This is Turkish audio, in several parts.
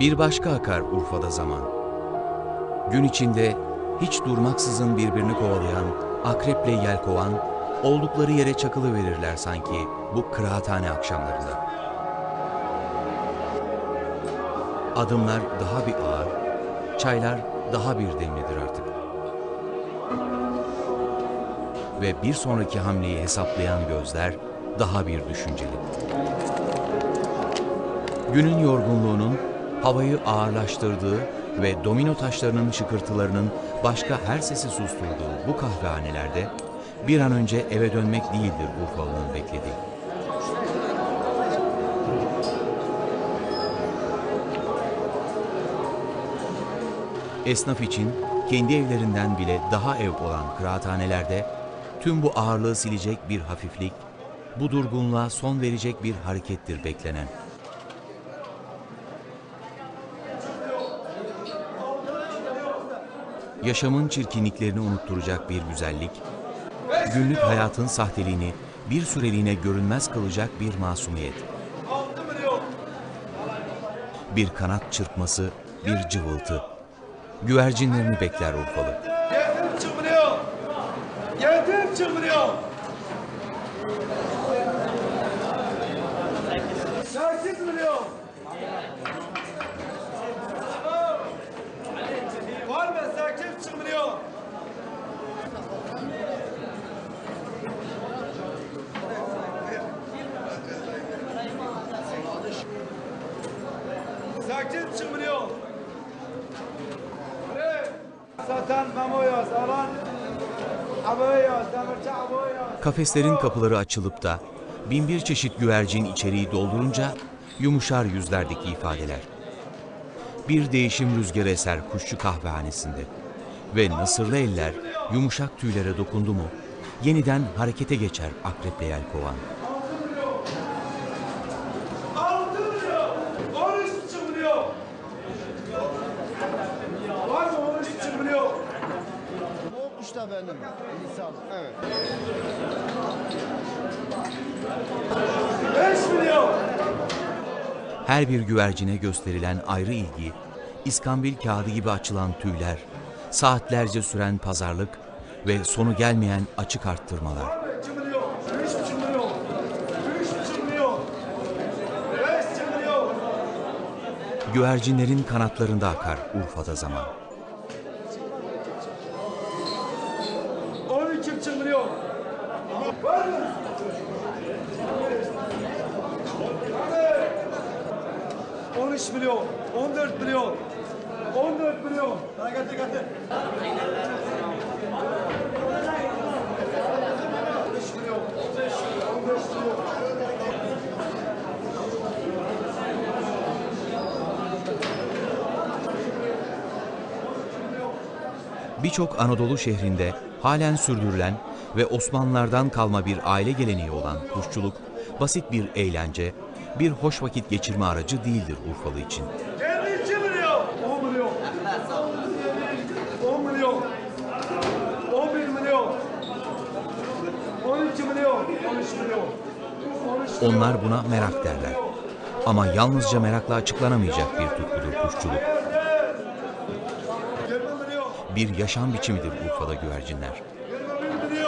Bir başka akar Urfa'da zaman. Gün içinde hiç durmaksızın birbirini kovalayan, akreple yelkovan, oldukları yere çakılı verirler sanki bu kıraathane akşamlarında. Adımlar daha bir ağır, çaylar daha bir demlidir artık. Ve bir sonraki hamleyi hesaplayan gözler daha bir düşünceli. Günün yorgunluğunun havayı ağırlaştırdığı ve domino taşlarının şıkırtılarının başka her sesi susturduğu bu kahvehanelerde bir an önce eve dönmek değildir Urfalı'nın beklediği. Esnaf için kendi evlerinden bile daha ev olan kıraathanelerde tüm bu ağırlığı silecek bir hafiflik, bu durgunluğa son verecek bir harekettir beklenen. Yaşamın çirkinliklerini unutturacak bir güzellik, günlük hayatın sahteliğini bir süreliğine görünmez kılacak bir masumiyet. Bir kanat çırpması, bir cıvıltı. Güvercinlerini bekler Urfalı. Yetim çıkmıyor. Yetim çıkmıyor. Sekiz milyon. Var mı sekiz çıkmıyor. Sekiz çıkmıyor. Satan mamoyaz, alan. Kafeslerin kapıları açılıp da binbir çeşit güvercin içeriği doldurunca yumuşar yüzlerdeki ifadeler. Bir değişim rüzgarı eser kuşçu kahvehanesinde. Ve nasırlı eller yumuşak tüylere dokundu mu yeniden harekete geçer akreple yelkovan. Altı milyon, on üç buçuk milyon. Var mı on üç buçuk milyon? O kuş da benim. İnsan. Evet. Beş milyon. Her bir güvercine gösterilen ayrı ilgi, iskambil kağıdı gibi açılan tüyler, saatlerce süren pazarlık ve sonu gelmeyen açık arttırmalar. Güvercinlerin kanatlarında akar Urfa'da zaman. 15 milyon, 14 milyon, 14 milyon. Daha getir getir. Birçok Anadolu şehrinde halen sürdürülen ve Osmanlılardan kalma bir aile geleneği olan kuşçuluk, basit bir eğlence, bir hoş vakit geçirme aracı değildir Urfalı için. Geldi iki milyon. On milyon. On milyon. On bir milyon. On iki milyon. On üç milyon. Onlar buna merak derler. Ama yalnızca merakla açıklanamayacak bir tutkudur kuşçuluk. Bir yaşam biçimidir Urfa'da güvercinler. Yirmi bir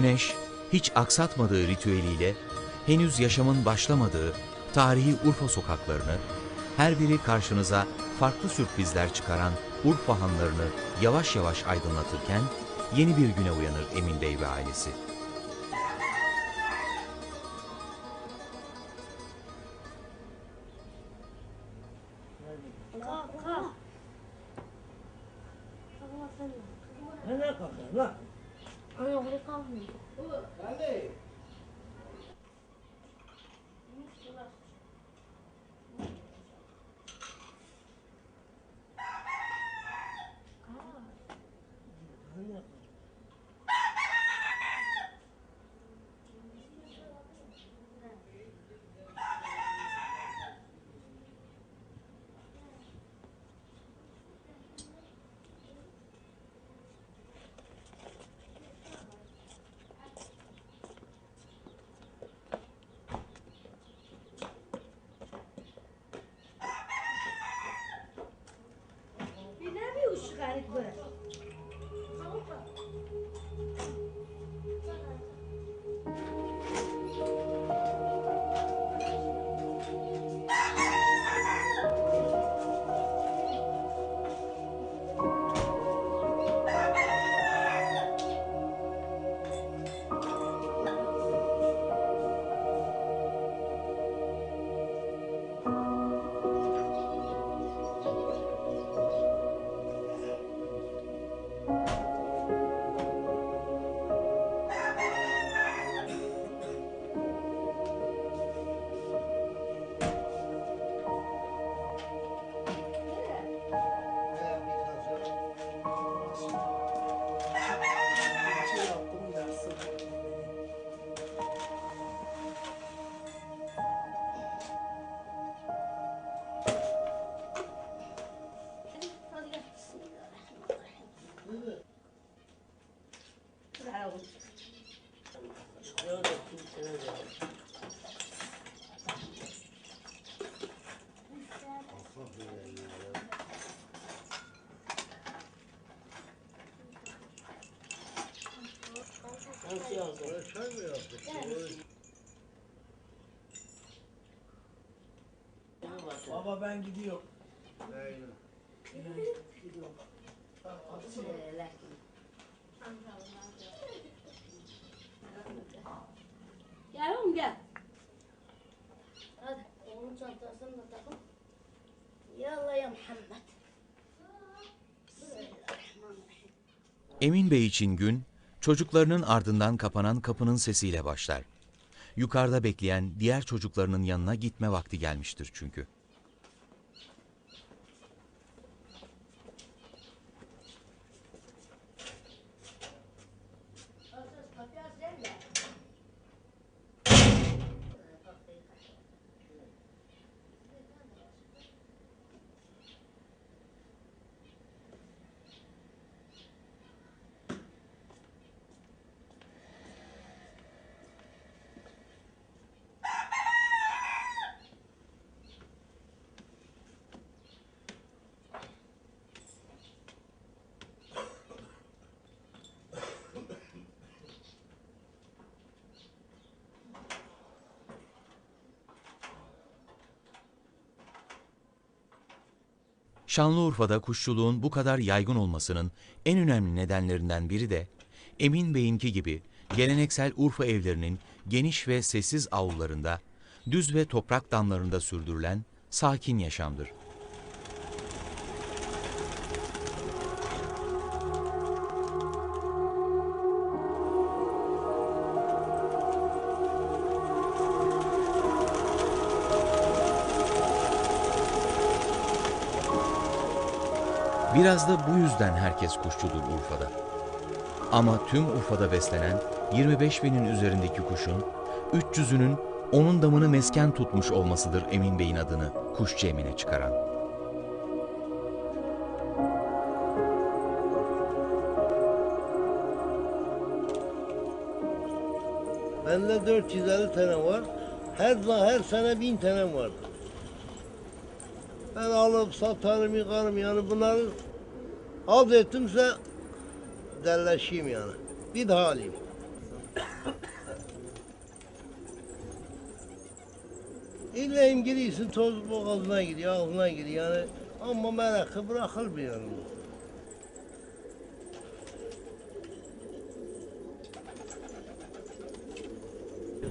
Güneş hiç aksatmadığı ritüeliyle henüz yaşamın başlamadığı tarihi Urfa sokaklarını, her biri karşınıza farklı sürprizler çıkaran Urfa hanlarını yavaş yavaş aydınlatırken yeni bir güne uyanır Emin Bey ve ailesi. Bir ışık Baba ben gidiyorum. Gel oğlum gel. Hadi oğlum çantasını da takın. Yallah ya Muhammed. Emin Bey için gün, çocuklarının ardından kapanan kapının sesiyle başlar. Yukarıda bekleyen diğer çocuklarının yanına gitme vakti gelmiştir çünkü. Şanlıurfa'da kuşçuluğun bu kadar yaygın olmasının en önemli nedenlerinden biri de Emin Bey'inki gibi geleneksel Urfa evlerinin geniş ve sessiz avlularında, düz ve toprak damlarında sürdürülen sakin yaşamdır. Biraz da bu yüzden herkes kuşçudur Urfa'da. Ama tüm Urfa'da beslenen 25 binin üzerindeki kuşun 300'ünün onun damını mesken tutmuş olmasıdır Emin Bey'in adını kuşçu Emin'e çıkaran. Bende 450 tane var. Her her sene 1000 tane var. Ben alıp satarım, yıkarım yani bunları az ettimse delleşeyim yani. Bir daha alayım. İlleyim giriyorsun toz boğazına gidiyor, ağzına gidiyor yani. Ama merakı bırakır bir yanım.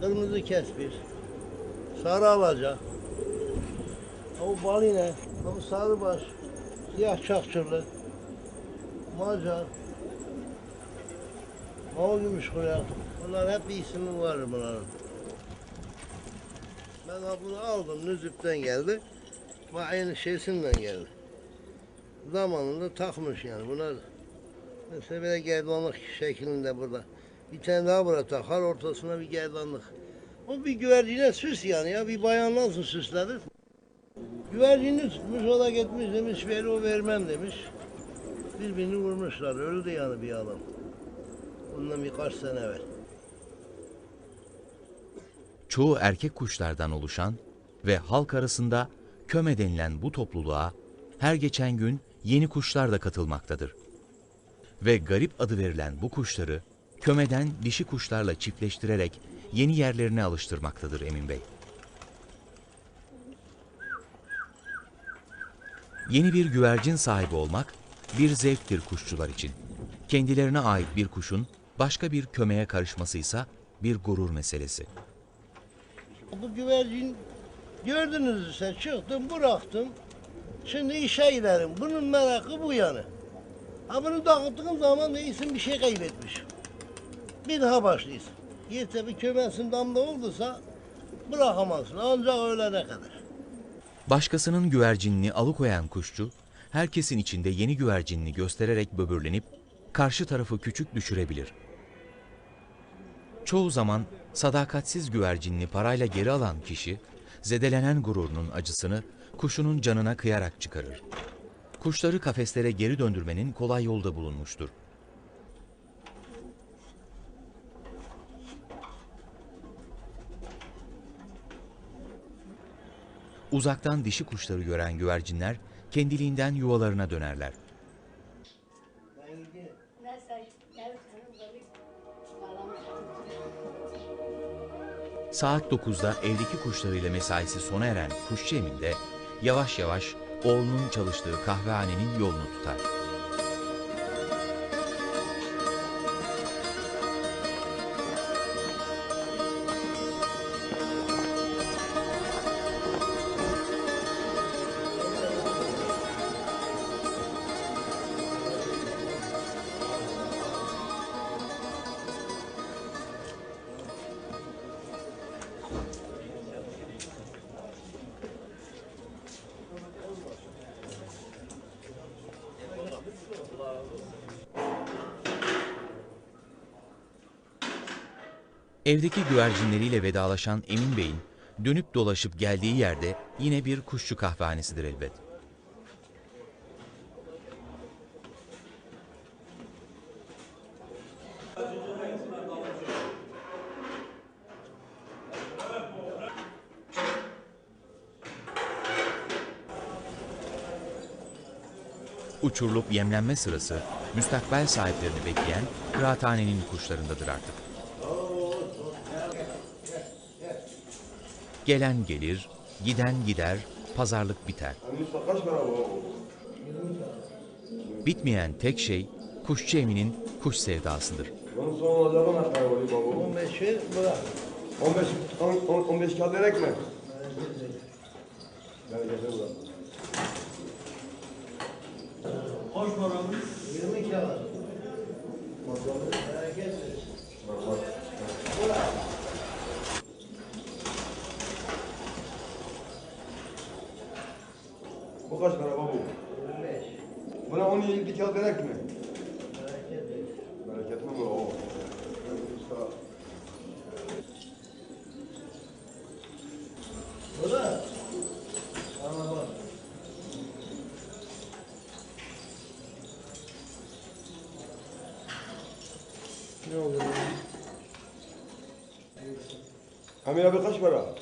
Kırmızı kespir, sarı alaca, o baline, o sarıbaş, siyah çakçırlı, macar, o gümüş kuyak. Bunlar hep ismi var bunların. Ben bunu aldım, Nüzüp'ten geldi. Ve aynı şeysinden geldi. Zamanında takmış yani bunlar. Mesela böyle gerdanlık şeklinde burada. Bir tane daha burada takar, ortasına bir gerdanlık. O bir güvercine süs yani ya, bir bayan nasıl süslenir? Güvercini tutmuş, o da gitmiş demiş, ver o vermem demiş. Birbirini vurmuşlar, öldü yani bir adam. Bundan birkaç sene evvel. Çoğu erkek kuşlardan oluşan ve halk arasında köme denilen bu topluluğa her geçen gün yeni kuşlar da katılmaktadır. Ve garip adı verilen bu kuşları kömeden dişi kuşlarla çiftleştirerek yeni yerlerine alıştırmaktadır Emin Bey. Yeni bir güvercin sahibi olmak bir zevktir kuşçular için. Kendilerine ait bir kuşun başka bir kömeye karışması ise bir gurur meselesi. Bu güvercin gördünüz işte çıktım bıraktım. Şimdi işe giderim. Bunun merakı bu yani. Ha bunu dağıttığın zaman değilsin bir şey kaybetmiş. Bir daha başlıyorsun. Yetse bir kömesin damda olduysa bırakamazsın ancak öğlene kadar. Başkasının güvercinini alıkoyan kuşçu, herkesin içinde yeni güvercinini göstererek böbürlenip karşı tarafı küçük düşürebilir. Çoğu zaman sadakatsiz güvercinini parayla geri alan kişi, zedelenen gururunun acısını kuşunun canına kıyarak çıkarır. Kuşları kafeslere geri döndürmenin kolay yolda bulunmuştur. Uzaktan dişi kuşları gören güvercinler kendiliğinden yuvalarına dönerler. Saat 9'da evdeki kuşlarıyla mesaisi sona eren kuşçu Emin de yavaş yavaş oğlunun çalıştığı kahvehanenin yolunu tutar. Evdeki güvercinleriyle vedalaşan Emin Bey'in dönüp dolaşıp geldiği yerde yine bir kuşçu kahvehanesidir elbet. Uçurulup yemlenme sırası müstakbel sahiplerini bekleyen kıraathanenin kuşlarındadır artık. Gelen gelir, giden gider, pazarlık biter. Bitmeyen tek şey kuşçu Emin'in kuş sevdasıdır. Onun son olacağı ne kadar oluyor baba? 15 şey bırak. 15 on- on- 15 kağıt verek mi? Bereketi bırak. 20 kağıt. Bereket versin. Bu kaç para baba? 25. Buna 17 kağıt verek mi? Bereket versin. Bereket mi bu? Oo. Bırak. Bana bak. Ne olur ya? Amir abi kaç para?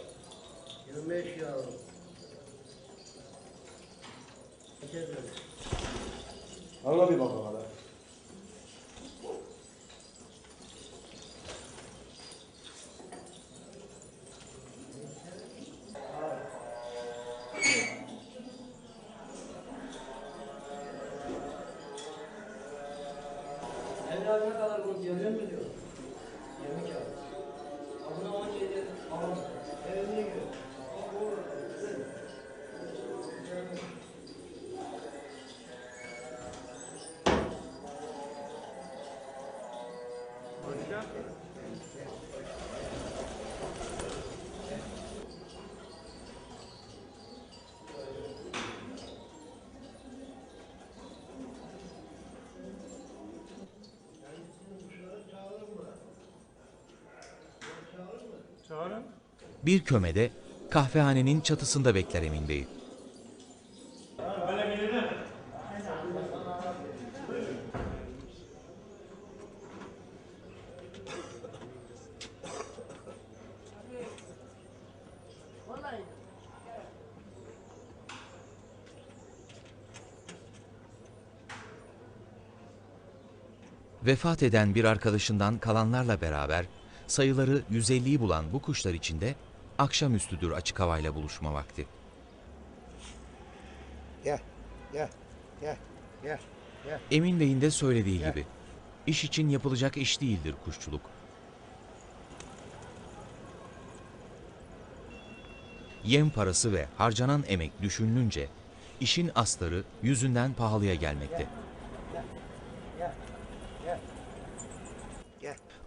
Ne kadar biliyor musun Bir kömede kahvehanenin çatısında bekler Emin Bey. Vefat eden bir arkadaşından kalanlarla beraber sayıları 150'yi bulan bu kuşlar içinde akşamüstüdür açık havayla buluşma vakti. Gel, gel, gel, gel, gel. Emin Bey'in de söylediği gibi iş için yapılacak iş değildir kuşçuluk. Yem parası ve harcanan emek düşünülünce işin astarı yüzünden pahalıya gelmekte.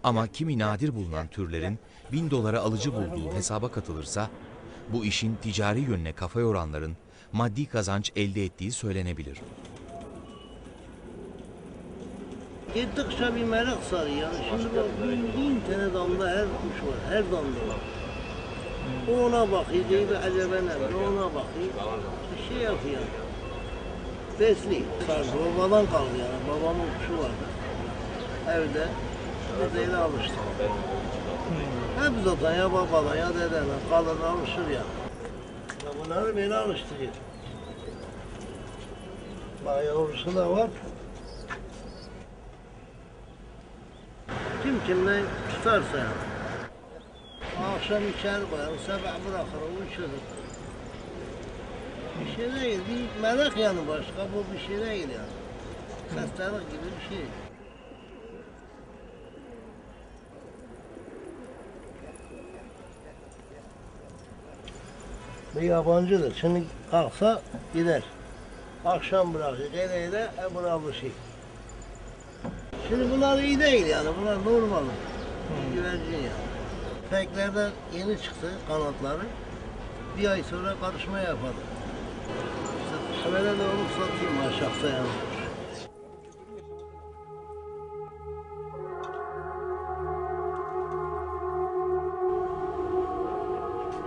Ama kimi nadir bulunan türlerin bin dolara alıcı bulduğu hesaba katılırsa bu işin ticari yönüne kafa yoranların maddi kazanç elde ettiği söylenebilir. Gittikçe bir merak sarıyor yani. Şimdi bu bin, bin tane damda her kuş var, her damda var. O ona bakıyor, diyor bir acaba ne var, o ona bakıyor. Bir şey yapıyor. Besli. Sardı, babadan kaldı yani. Babamın kuşu vardı. Evde. Dedeyle alıştı. Hep zaten ya babadan ya dededen kalır alışır ya. Ya bunları böyle alıştırıyor. Bak yavrusu da var. Kim kimden tutarsa yani. Akşam içeri koyar, sabah bırakır, uçurur. Bir şey değil, bir merak yani başka, bu bir şey değil yani. Hastalık gibi bir şey. Bu yabancıdır. Şimdi kalksa gider. Akşam bırakır, geleyle e buna bu şey. Şimdi bunlar iyi değil yani, bunlar normal. Güvercin yani. Peklerde yeni çıktı kanatları. Bir ay sonra karışma yapadı. İşte Evvela da onu satayım aşağıda yani.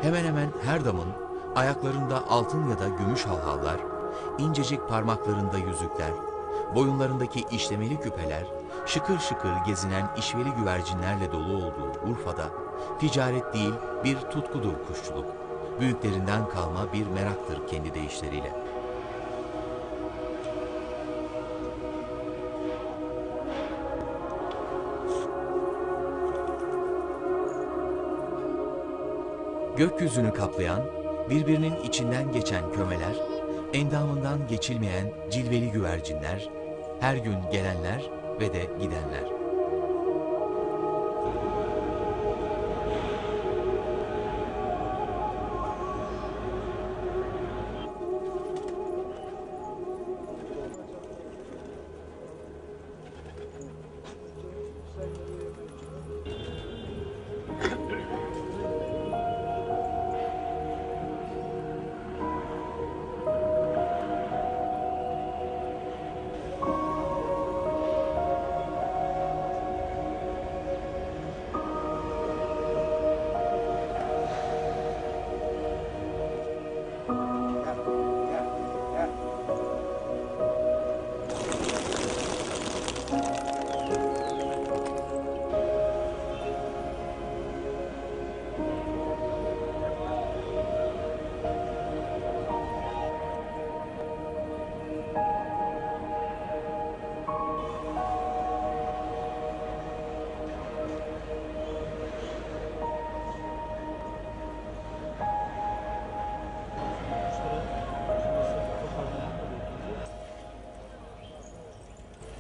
Hemen hemen her damın ayaklarında altın ya da gümüş halhallar, incecik parmaklarında yüzükler, boyunlarındaki işlemeli küpeler, şıkır şıkır gezinen işveli güvercinlerle dolu olduğu Urfa'da ticaret değil bir tutkudur kuşçuluk. Büyüklerinden kalma bir meraktır kendi deyişleriyle. Gökyüzünü kaplayan, birbirinin içinden geçen kömeler, endamından geçilmeyen cilveli güvercinler, her gün gelenler ve de gidenler.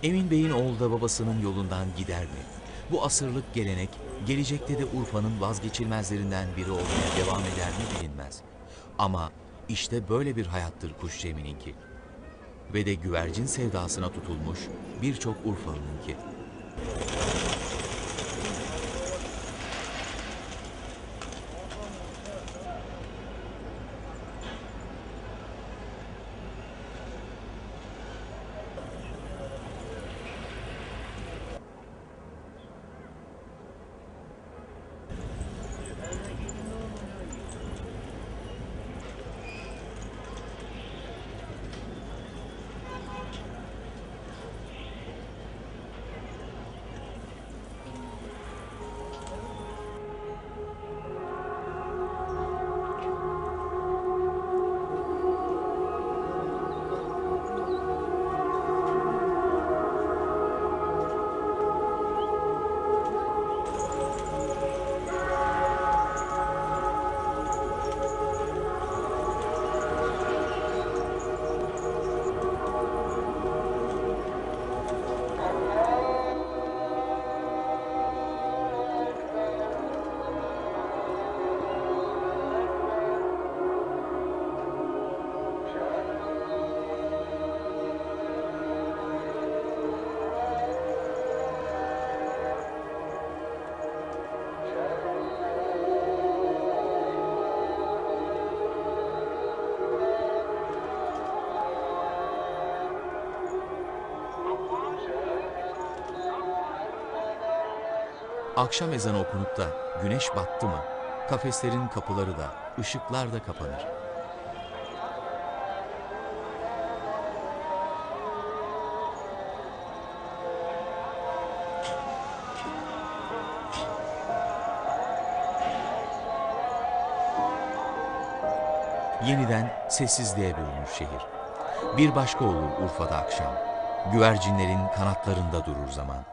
Emin Bey'in oğlu da babasının yolundan gider mi? Bu asırlık gelenek gelecekte de Urfa'nın vazgeçilmezlerinden biri olmaya devam eder mi bilinmez. Ama işte böyle bir hayattır kuş Cem'ininki. Ve de güvercin sevdasına tutulmuş birçok Urfalı'nınki. Akşam ezanı okunup da güneş battı mı, kafeslerin kapıları da, ışıklar da kapanır. Yeniden sessizliğe bürünür şehir. Bir başka olur Urfa'da akşam. Güvercinlerin kanatlarında durur zaman.